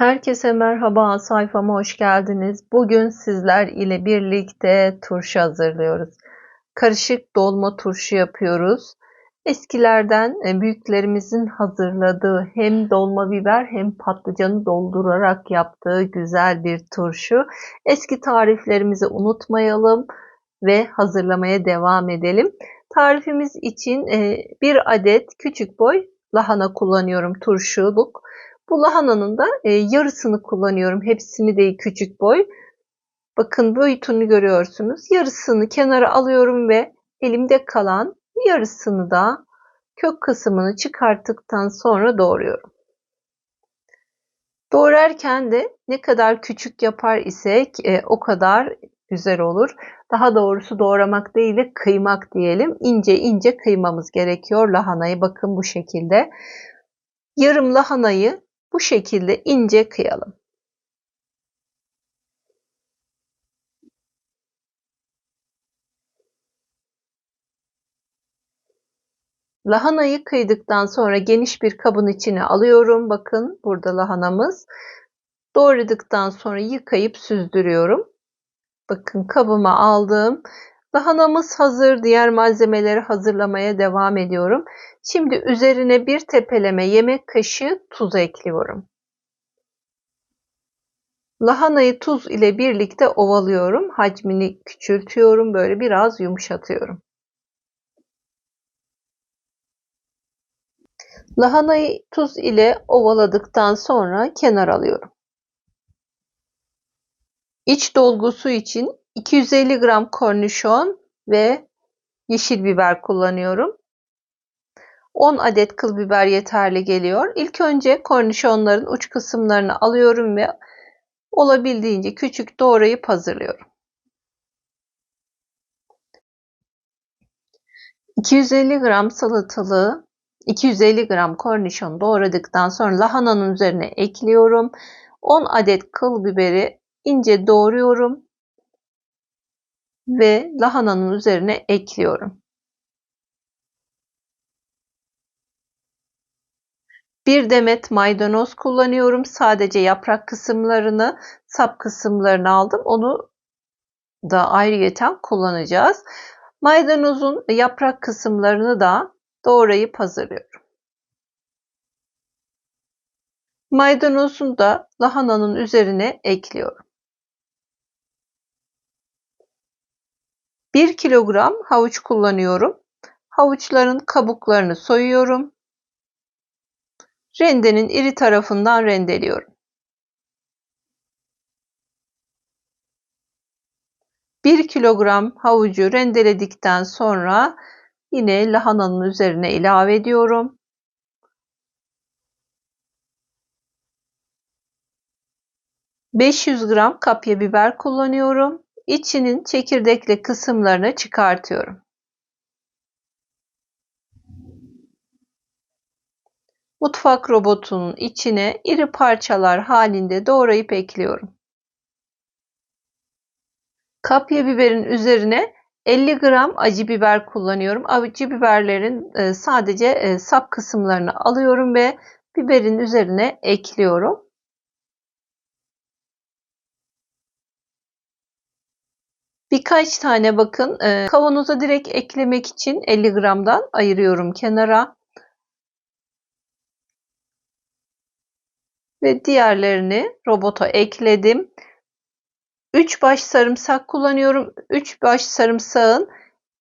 Herkese merhaba, sayfama hoş geldiniz. Bugün sizler ile birlikte turşu hazırlıyoruz. Karışık dolma turşu yapıyoruz. Eskilerden e, büyüklerimizin hazırladığı hem dolma biber hem patlıcanı doldurarak yaptığı güzel bir turşu. Eski tariflerimizi unutmayalım ve hazırlamaya devam edelim. Tarifimiz için e, bir adet küçük boy lahana kullanıyorum turşuluk. Bu lahananın da e, yarısını kullanıyorum. Hepsini değil küçük boy. Bakın boyutunu görüyorsunuz. Yarısını kenara alıyorum ve elimde kalan yarısını da kök kısmını çıkarttıktan sonra doğruyorum. Doğrarken de ne kadar küçük yapar isek e, o kadar güzel olur. Daha doğrusu doğramak değil de kıymak diyelim. İnce ince kıymamız gerekiyor lahanayı. Bakın bu şekilde. Yarım lahanayı bu şekilde ince kıyalım. Lahanayı kıydıktan sonra geniş bir kabın içine alıyorum. Bakın burada lahanamız. Doğradıktan sonra yıkayıp süzdürüyorum. Bakın kabıma aldım. Lahanamız hazır. Diğer malzemeleri hazırlamaya devam ediyorum. Şimdi üzerine bir tepeleme yemek kaşığı tuz ekliyorum. Lahanayı tuz ile birlikte ovalıyorum. Hacmini küçültüyorum. Böyle biraz yumuşatıyorum. Lahanayı tuz ile ovaladıktan sonra kenar alıyorum. İç dolgusu için 250 gram kornişon ve yeşil biber kullanıyorum. 10 adet kıl biber yeterli geliyor. İlk önce kornişonların uç kısımlarını alıyorum ve olabildiğince küçük doğrayıp hazırlıyorum. 250 gram salatalığı 250 gram kornişon doğradıktan sonra lahananın üzerine ekliyorum. 10 adet kıl biberi ince doğruyorum ve lahananın üzerine ekliyorum. Bir demet maydanoz kullanıyorum. Sadece yaprak kısımlarını, sap kısımlarını aldım. Onu da ayrıyeten kullanacağız. Maydanozun yaprak kısımlarını da doğrayıp hazırlıyorum. Maydanozunu da lahananın üzerine ekliyorum. 1 kilogram havuç kullanıyorum. Havuçların kabuklarını soyuyorum. Rendenin iri tarafından rendeliyorum. 1 kilogram havucu rendeledikten sonra yine lahananın üzerine ilave ediyorum. ...500 gram kapya biber kullanıyorum. İçinin çekirdekli kısımlarını çıkartıyorum. Mutfak robotunun içine iri parçalar halinde doğrayıp ekliyorum. Kapya biberin üzerine 50 gram acı biber kullanıyorum. Acı biberlerin e, sadece e, sap kısımlarını alıyorum ve biberin üzerine ekliyorum. Birkaç tane bakın e, kavanoza direkt eklemek için 50 gramdan ayırıyorum kenara. Ve diğerlerini robota ekledim. 3 baş sarımsak kullanıyorum. 3 baş sarımsağın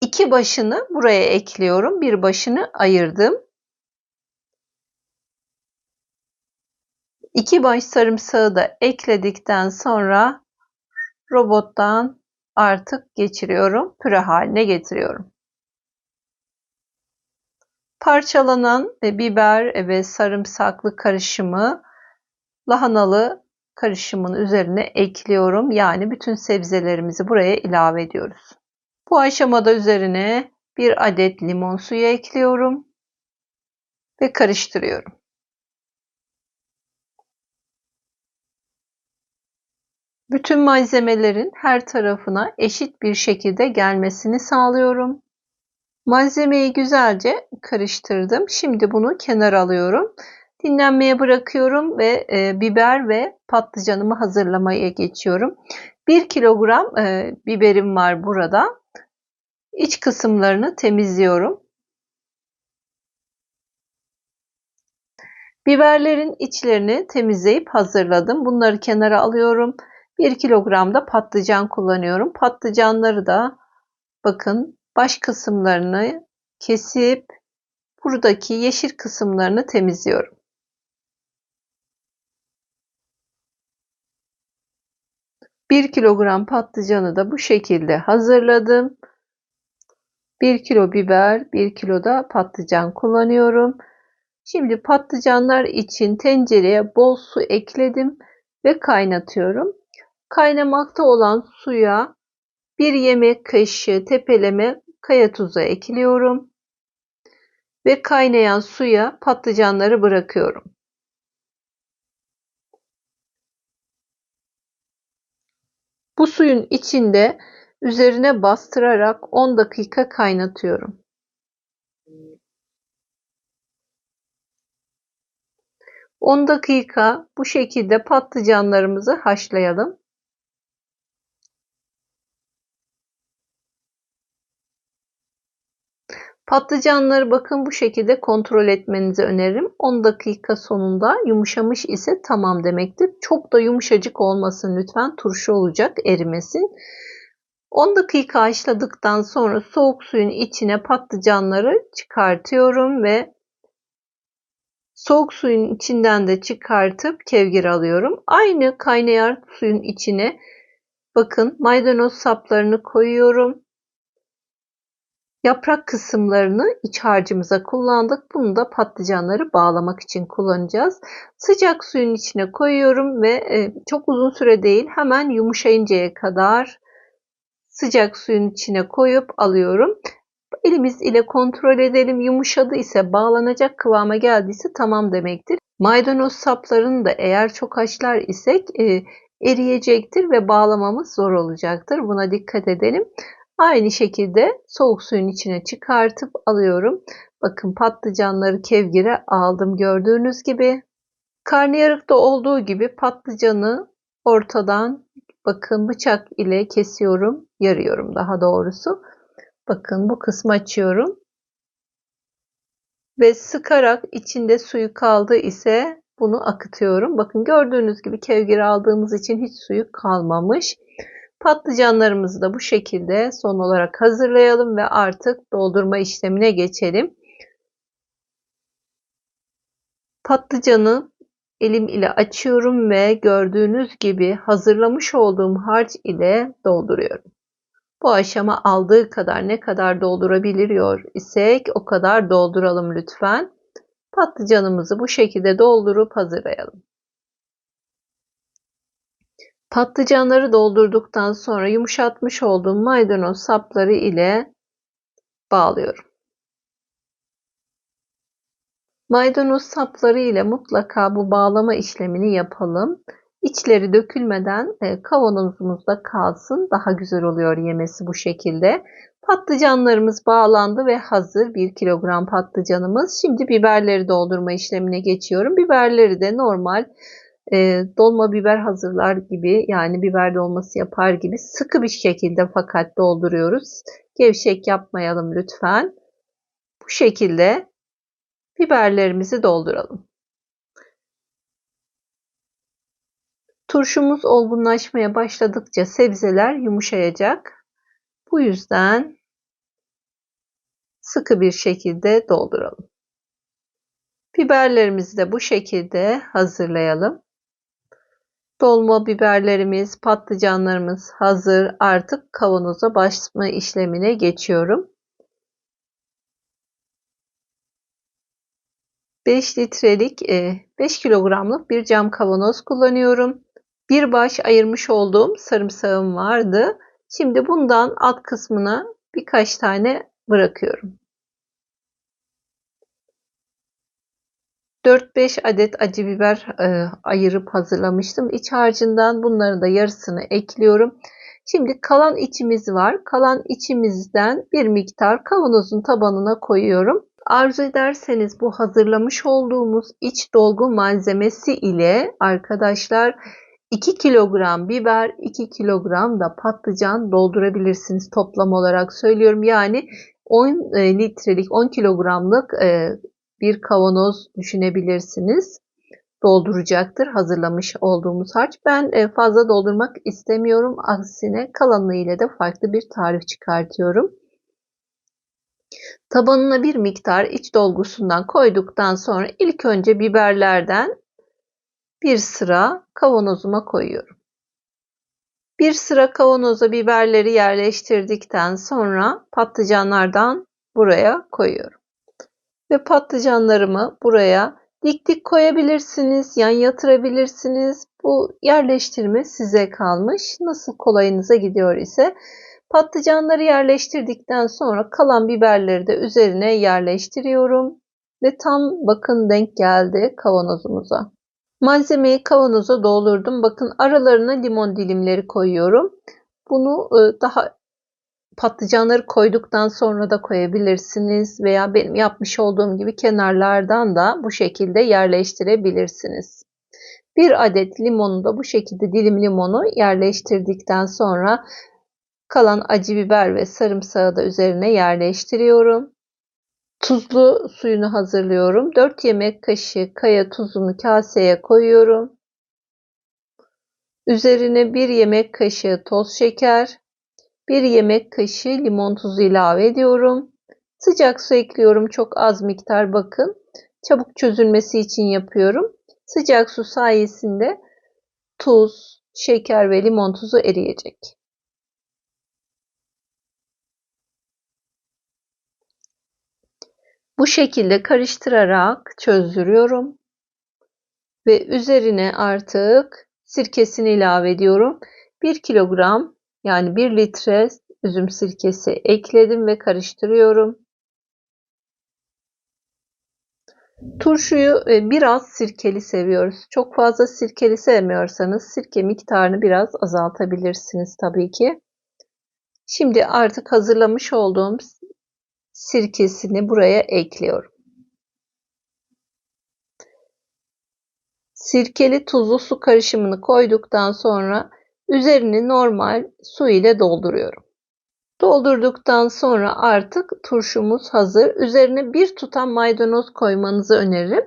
2 başını buraya ekliyorum. Bir başını ayırdım. 2 baş sarımsağı da ekledikten sonra robottan artık geçiriyorum. Püre haline getiriyorum. Parçalanan biber ve sarımsaklı karışımı lahanalı karışımın üzerine ekliyorum. Yani bütün sebzelerimizi buraya ilave ediyoruz. Bu aşamada üzerine bir adet limon suyu ekliyorum ve karıştırıyorum. Bütün malzemelerin her tarafına eşit bir şekilde gelmesini sağlıyorum. Malzemeyi güzelce karıştırdım. Şimdi bunu kenara alıyorum Dinlenmeye bırakıyorum ve e, biber ve patlıcanımı hazırlamaya geçiyorum. 1 kilogram e, biberim var burada. İç kısımlarını temizliyorum. Biberlerin içlerini temizleyip hazırladım. Bunları kenara alıyorum. 1 kilogram da patlıcan kullanıyorum. Patlıcanları da bakın baş kısımlarını kesip buradaki yeşil kısımlarını temizliyorum. Bir kilogram patlıcanı da bu şekilde hazırladım. 1 kilo biber, 1 kilo da patlıcan kullanıyorum. Şimdi patlıcanlar için tencereye bol su ekledim ve kaynatıyorum. Kaynamakta olan suya 1 yemek kaşığı tepeleme kaya tuzu ekliyorum ve kaynayan suya patlıcanları bırakıyorum. Bu suyun içinde üzerine bastırarak 10 dakika kaynatıyorum. 10 dakika bu şekilde patlıcanlarımızı haşlayalım. Patlıcanları bakın bu şekilde kontrol etmenizi öneririm. 10 dakika sonunda yumuşamış ise tamam demektir. Çok da yumuşacık olmasın lütfen. Turşu olacak erimesin. 10 dakika haşladıktan sonra soğuk suyun içine patlıcanları çıkartıyorum ve soğuk suyun içinden de çıkartıp kevgir alıyorum. Aynı kaynayan suyun içine bakın maydanoz saplarını koyuyorum. Yaprak kısımlarını iç harcımıza kullandık. Bunu da patlıcanları bağlamak için kullanacağız. Sıcak suyun içine koyuyorum ve e, çok uzun süre değil hemen yumuşayıncaya kadar sıcak suyun içine koyup alıyorum. Elimiz ile kontrol edelim. Yumuşadı ise bağlanacak kıvama geldiyse tamam demektir. Maydanoz saplarını da eğer çok haşlar isek e, eriyecektir ve bağlamamız zor olacaktır. Buna dikkat edelim. Aynı şekilde soğuk suyun içine çıkartıp alıyorum. Bakın patlıcanları kevgire aldım gördüğünüz gibi. Karnıyarıkta olduğu gibi patlıcanı ortadan bakın bıçak ile kesiyorum, yarıyorum daha doğrusu. Bakın bu kısmı açıyorum. Ve sıkarak içinde suyu kaldı ise bunu akıtıyorum. Bakın gördüğünüz gibi kevgir aldığımız için hiç suyu kalmamış. Patlıcanlarımızı da bu şekilde son olarak hazırlayalım ve artık doldurma işlemine geçelim. Patlıcanı elim ile açıyorum ve gördüğünüz gibi hazırlamış olduğum harç ile dolduruyorum. Bu aşama aldığı kadar ne kadar doldurabiliyor isek o kadar dolduralım lütfen. Patlıcanımızı bu şekilde doldurup hazırlayalım. Patlıcanları doldurduktan sonra yumuşatmış olduğum maydanoz sapları ile bağlıyorum. Maydanoz sapları ile mutlaka bu bağlama işlemini yapalım. İçleri dökülmeden e, kavanozumuzda kalsın. Daha güzel oluyor yemesi bu şekilde. Patlıcanlarımız bağlandı ve hazır 1 kilogram patlıcanımız. Şimdi biberleri doldurma işlemine geçiyorum. Biberleri de normal e, dolma biber hazırlar gibi yani biber dolması yapar gibi sıkı bir şekilde fakat dolduruyoruz. Gevşek yapmayalım lütfen. Bu şekilde biberlerimizi dolduralım. Turşumuz olgunlaşmaya başladıkça sebzeler yumuşayacak. Bu yüzden sıkı bir şekilde dolduralım. Biberlerimizi de bu şekilde hazırlayalım. Dolma biberlerimiz, patlıcanlarımız hazır. Artık kavanoza basma işlemine geçiyorum. 5 litrelik 5 e, kilogramlık bir cam kavanoz kullanıyorum. Bir baş ayırmış olduğum sarımsağım vardı. Şimdi bundan alt kısmına birkaç tane bırakıyorum. 4-5 adet acı biber e, ayırıp hazırlamıştım. İç harcından bunların da yarısını ekliyorum. Şimdi kalan içimiz var. Kalan içimizden bir miktar kavanozun tabanına koyuyorum. Arzu ederseniz bu hazırlamış olduğumuz iç dolgu malzemesi ile arkadaşlar 2 kilogram biber, 2 kilogram da patlıcan doldurabilirsiniz toplam olarak söylüyorum. Yani 10 e, litrelik 10 kilogramlık e, bir kavanoz düşünebilirsiniz. Dolduracaktır hazırlamış olduğumuz harç. Ben e, fazla doldurmak istemiyorum. Aksine kalanı ile de farklı bir tarif çıkartıyorum. Tabanına bir miktar iç dolgusundan koyduktan sonra ilk önce biberlerden bir sıra kavanozuma koyuyorum. Bir sıra kavanoza biberleri yerleştirdikten sonra patlıcanlardan buraya koyuyorum. Ve patlıcanlarımı buraya dik dik koyabilirsiniz, yan yatırabilirsiniz. Bu yerleştirme size kalmış. Nasıl kolayınıza gidiyor ise patlıcanları yerleştirdikten sonra kalan biberleri de üzerine yerleştiriyorum. Ve tam bakın denk geldi kavanozumuza. Malzemeyi kavanoza doldurdum. Bakın aralarına limon dilimleri koyuyorum. Bunu e, daha patlıcanları koyduktan sonra da koyabilirsiniz veya benim yapmış olduğum gibi kenarlardan da bu şekilde yerleştirebilirsiniz. Bir adet limonu da bu şekilde dilim limonu yerleştirdikten sonra kalan acı biber ve sarımsağı da üzerine yerleştiriyorum. Tuzlu suyunu hazırlıyorum. 4 yemek kaşığı kaya tuzunu kaseye koyuyorum. Üzerine 1 yemek kaşığı toz şeker, 1 yemek kaşığı limon tuzu ilave ediyorum. Sıcak su ekliyorum çok az miktar bakın. Çabuk çözülmesi için yapıyorum. Sıcak su sayesinde tuz, şeker ve limon tuzu eriyecek. Bu şekilde karıştırarak çözdürüyorum. Ve üzerine artık sirkesini ilave ediyorum. 1 kilogram yani 1 litre üzüm sirkesi ekledim ve karıştırıyorum. Turşuyu e, biraz sirkeli seviyoruz. Çok fazla sirkeli sevmiyorsanız sirke miktarını biraz azaltabilirsiniz tabii ki. Şimdi artık hazırlamış olduğum sirkesini buraya ekliyorum. Sirkeli tuzlu su karışımını koyduktan sonra üzerini normal su ile dolduruyorum. Doldurduktan sonra artık turşumuz hazır. Üzerine bir tutam maydanoz koymanızı öneririm.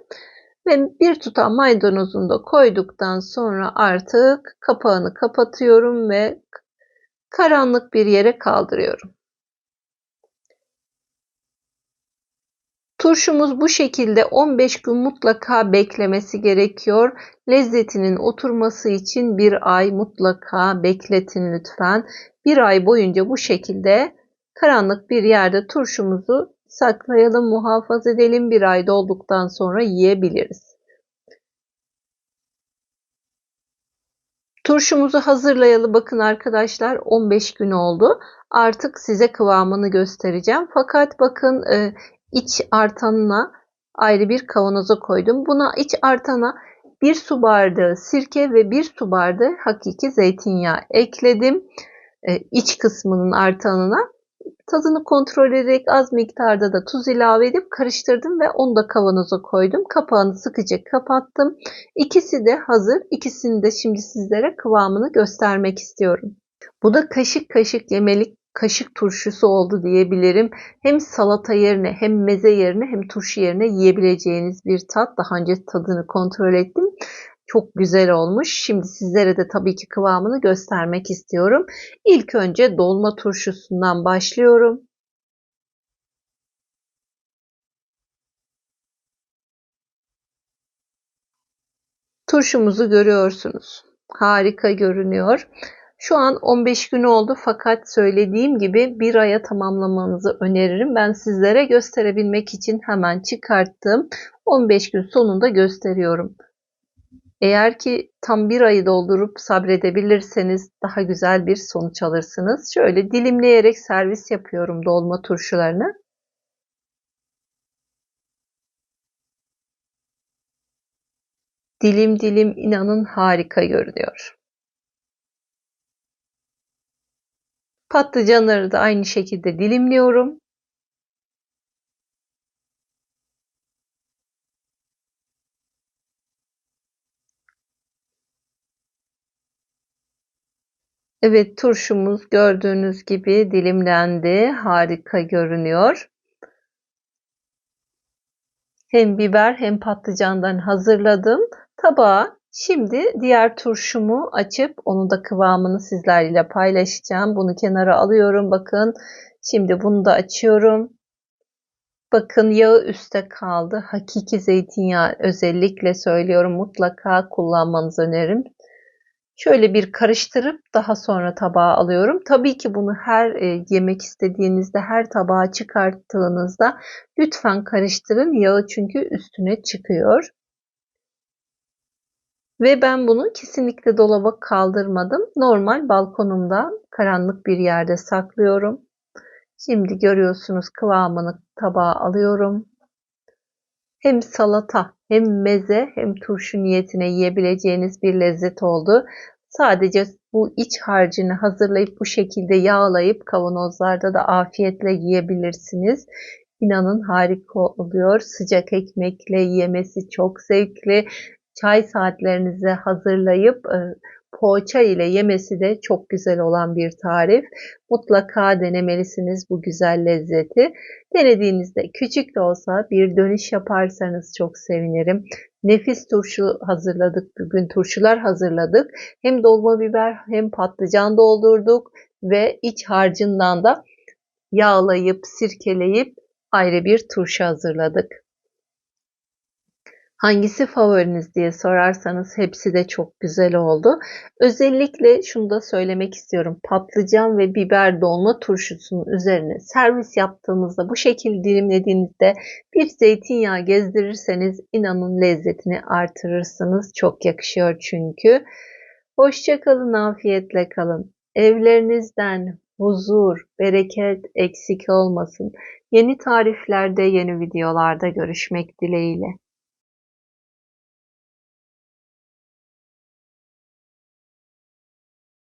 Ve bir tutam maydanozunu da koyduktan sonra artık kapağını kapatıyorum ve karanlık bir yere kaldırıyorum. Turşumuz bu şekilde 15 gün mutlaka beklemesi gerekiyor. Lezzetinin oturması için bir ay mutlaka bekletin lütfen. Bir ay boyunca bu şekilde karanlık bir yerde turşumuzu saklayalım, muhafaza edelim. Bir ay dolduktan sonra yiyebiliriz. Turşumuzu hazırlayalı bakın arkadaşlar 15 gün oldu. Artık size kıvamını göstereceğim. Fakat bakın e, iç artanına ayrı bir kavanoza koydum. Buna iç artana bir su bardağı sirke ve bir su bardağı hakiki zeytinyağı ekledim. E, iç kısmının artanına tadını kontrol ederek az miktarda da tuz ilave edip karıştırdım ve onu da kavanoza koydum. Kapağını sıkıca kapattım. İkisi de hazır. İkisini de şimdi sizlere kıvamını göstermek istiyorum. Bu da kaşık kaşık yemelik kaşık turşusu oldu diyebilirim. Hem salata yerine hem meze yerine hem turşu yerine yiyebileceğiniz bir tat. Daha önce tadını kontrol ettim. Çok güzel olmuş. Şimdi sizlere de tabii ki kıvamını göstermek istiyorum. İlk önce dolma turşusundan başlıyorum. Turşumuzu görüyorsunuz. Harika görünüyor. Şu an 15 gün oldu fakat söylediğim gibi bir aya tamamlamanızı öneririm. Ben sizlere gösterebilmek için hemen çıkarttım. 15 gün sonunda gösteriyorum. Eğer ki tam bir ayı doldurup sabredebilirseniz daha güzel bir sonuç alırsınız. Şöyle dilimleyerek servis yapıyorum dolma turşularını. Dilim dilim inanın harika görünüyor. Patlıcanları da aynı şekilde dilimliyorum. Evet turşumuz gördüğünüz gibi dilimlendi. Harika görünüyor. Hem biber hem patlıcandan hazırladım. Tabağa şimdi diğer turşumu açıp onu da kıvamını sizlerle paylaşacağım. Bunu kenara alıyorum. Bakın şimdi bunu da açıyorum. Bakın yağı üstte kaldı. Hakiki zeytinyağı özellikle söylüyorum mutlaka kullanmanızı öneririm. Şöyle bir karıştırıp daha sonra tabağa alıyorum. Tabii ki bunu her e, yemek istediğinizde, her tabağa çıkarttığınızda lütfen karıştırın. Yağı çünkü üstüne çıkıyor. Ve ben bunu kesinlikle dolaba kaldırmadım. Normal balkonumda karanlık bir yerde saklıyorum. Şimdi görüyorsunuz kıvamını tabağa alıyorum. Hem salata hem meze hem turşu niyetine yiyebileceğiniz bir lezzet oldu. Sadece bu iç harcını hazırlayıp bu şekilde yağlayıp kavanozlarda da afiyetle yiyebilirsiniz. İnanın harika oluyor. Sıcak ekmekle yemesi çok zevkli. Çay saatlerinizi hazırlayıp e, poğaça ile yemesi de çok güzel olan bir tarif. Mutlaka denemelisiniz bu güzel lezzeti. Denediğinizde küçük de olsa bir dönüş yaparsanız çok sevinirim. Nefis turşu hazırladık bugün turşular hazırladık. Hem dolma biber hem patlıcan doldurduk ve iç harcından da yağlayıp sirkeleyip ayrı bir turşu hazırladık. Hangisi favoriniz diye sorarsanız hepsi de çok güzel oldu. Özellikle şunu da söylemek istiyorum. Patlıcan ve biber dolma turşusunun üzerine servis yaptığımızda bu şekilde dilimlediğinizde bir zeytinyağı gezdirirseniz inanın lezzetini artırırsınız. Çok yakışıyor çünkü. Hoşçakalın, afiyetle kalın. Evlerinizden huzur, bereket eksik olmasın. Yeni tariflerde, yeni videolarda görüşmek dileğiyle.